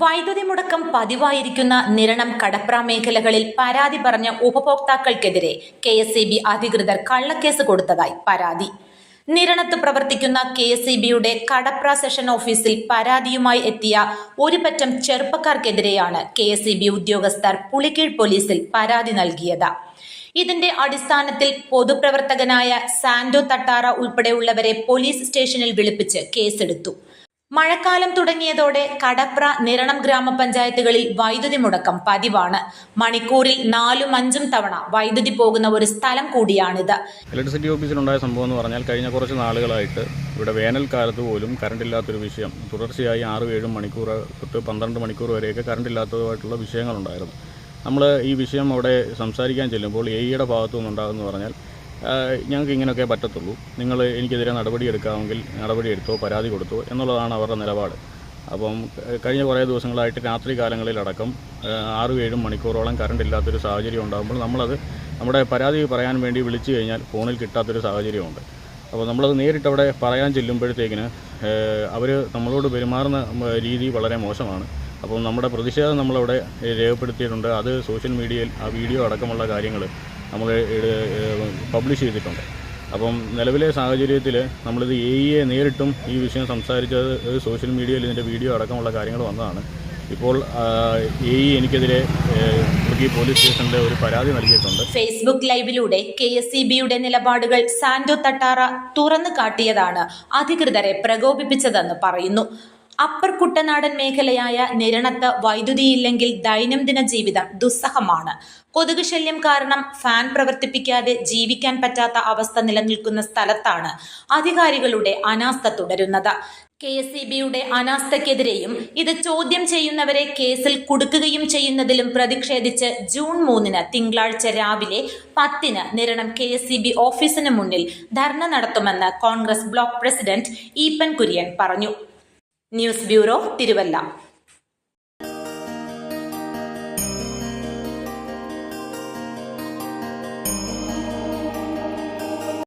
വൈദ്യുതി മുടക്കം പതിവായിരിക്കുന്ന നിരണം കടപ്ര മേഖലകളിൽ പരാതി പറഞ്ഞ ഉപഭോക്താക്കൾക്കെതിരെ കെ എസ് ഇ ബി അധികൃതർ കള്ളക്കേസ് കൊടുത്തതായി പരാതി. നിരണത്ത് പ്രവർത്തിക്കുന്ന കെ എസ് ഇ ബിയുടെ കടപ്ര സെഷൻ ഓഫീസിൽ പരാതിയുമായി എത്തിയ ഒരു പറ്റം ചെറുപ്പക്കാർക്കെതിരെയാണ് കെ എസ് ഇ ബി ഉദ്യോഗസ്ഥർ പുളിക്കീഴ് പോലീസിൽ പരാതി നൽകിയത്. ഇതിന്റെ അടിസ്ഥാനത്തിൽ പൊതുപ്രവർത്തകനായ സാന്റോ തട്ടാറ ഉൾപ്പെടെയുള്ളവരെ പോലീസ് സ്റ്റേഷനിൽ വിളിപ്പിച്ച് കേസെടുത്തു. മഴക്കാലം തുടങ്ങിയതോടെ കടപ്ര നിരണം ഗ്രാമപഞ്ചായത്തുകളിൽ വൈദ്യുതി മുടക്കം പതിവാണ്. മണിക്കൂറിൽ നാലും അഞ്ചും തവണ വൈദ്യുതി പോകുന്ന ഒരു സ്ഥലം കൂടിയാണിത്. ഇലക്ട്രിസിറ്റി ഓഫീസിലുണ്ടായ സംഭവം എന്ന് പറഞ്ഞാൽ കഴിഞ്ഞ കുറച്ച് നാളുകളായിട്ട് ഇവിടെ വേനൽക്കാലത്ത് പോലും കറണ്ട് ഇല്ലാത്തൊരു വിഷയം. തുടർച്ചയായി ആറും ഏഴും മണിക്കൂർ തൊട്ട് പന്ത്രണ്ട് മണിക്കൂർ വരെയൊക്കെ കറണ്ട് ഇല്ലാത്തതുമായിട്ടുള്ള വിഷയങ്ങളുണ്ടായിരുന്നു. നമ്മൾ ഈ വിഷയം അവിടെ സംസാരിക്കാൻ ചെല്ലുമ്പോൾ എ ഇയുടെ ഭാഗത്തു നിന്നുണ്ടാകുമെന്ന് പറഞ്ഞാൽ ഞങ്ങൾക്ക് ഇങ്ങനെയൊക്കെ പറ്റത്തുള്ളൂ. നിങ്ങൾ എനിക്കെതിരെ നടപടിയെടുക്കാമെങ്കിൽ നടപടിയെടുത്തോ പരാതി കൊടുത്തോ എന്നുള്ളതാണ് അവരുടെ നിലപാട്. അപ്പം കഴിഞ്ഞ കുറേ ദിവസങ്ങളായിട്ട് രാത്രി കാലങ്ങളിലടക്കം ആറും ഏഴും മണിക്കൂറോളം കറണ്ട് ഇല്ലാത്തൊരു സാഹചര്യം ഉണ്ടാകുമ്പോൾ നമ്മളത് നമ്മുടെ പരാതി പറയാൻ വേണ്ടി വിളിച്ചു കഴിഞ്ഞാൽ ഫോണിൽ കിട്ടാത്തൊരു സാഹചര്യമുണ്ട്. അപ്പോൾ നമ്മളത് നേരിട്ട് അവിടെ പറയാൻ ചെല്ലുമ്പോഴത്തേക്കിന് അവർ നമ്മളോട് പെരുമാറുന്ന രീതി വളരെ മോശമാണ്. അപ്പോൾ നമ്മുടെ പ്രതിഷേധം നമ്മളവിടെ രേഖപ്പെടുത്തിയിട്ടുണ്ട്. അത് സോഷ്യൽ മീഡിയയിൽ ആ വീഡിയോ അടക്കമുള്ള കാര്യങ്ങൾ നമ്മൾ പബ്ലിഷ് ചെയ്തിട്ടുണ്ട്. അപ്പം നിലവിലെ സാഹചര്യത്തിൽ നമ്മളിത് എ ഇയെ നേരിട്ടും ഈ വിഷയം സംസാരിച്ചത് സോഷ്യൽ മീഡിയയിൽ ഇതിന്റെ വീഡിയോ അടക്കമുള്ള കാര്യങ്ങൾ വന്നതാണ്. ഇപ്പോൾ എ ഇ എനിക്കെതിരെ ഏഹ്, ഇടുക്കി പോലീസ് സ്റ്റേഷനിൽ ഒരു പരാതി നൽകിയിട്ടുണ്ട്. ഫേസ്ബുക്ക് ലൈവിലൂടെ കെ എസ് ഇ ബിയുടെ നിലപാടുകൾ സാന്റോ തട്ടാറ തുറന്നു കാട്ടിയതാണ് അധികൃതരെ പ്രകോപിപ്പിച്ചതെന്ന് പറയുന്നു. അപ്പർ കുട്ടനാടൻ മേഖലയായ നിരണത്ത് വൈദ്യുതിയില്ലെങ്കിൽ ദൈനംദിന ജീവിതം ദുസ്സഹമാണ്. കൊതുക് ശല്യം കാരണം ഫാൻ പ്രവർത്തിപ്പിക്കാതെ ജീവിക്കാൻ പറ്റാത്ത അവസ്ഥ നിലനിൽക്കുന്ന സ്ഥലത്താണ് അധികാരികളുടെ അനാസ്ഥ തുടരുന്നത്. കെ എസ് ഇ ബിയുടെ അനാസ്ഥയ്ക്കെതിരെയും ഇത് ചോദ്യം ചെയ്യുന്നവരെ കേസിൽ കുടുക്കുകയും ചെയ്യുന്നതിലും പ്രതിഷേധിച്ച് ജൂൺ മൂന്നിന് തിങ്കളാഴ്ച രാവിലെ പത്തിന് Niranam K S E B ഓഫീസിന് മുന്നിൽ ധർണ നടത്തുമെന്ന് കോൺഗ്രസ് ബ്ലോക്ക് പ്രസിഡന്റ് ഈപ്പൻ കുര്യൻ പറഞ്ഞു. News bureau Thiruvalla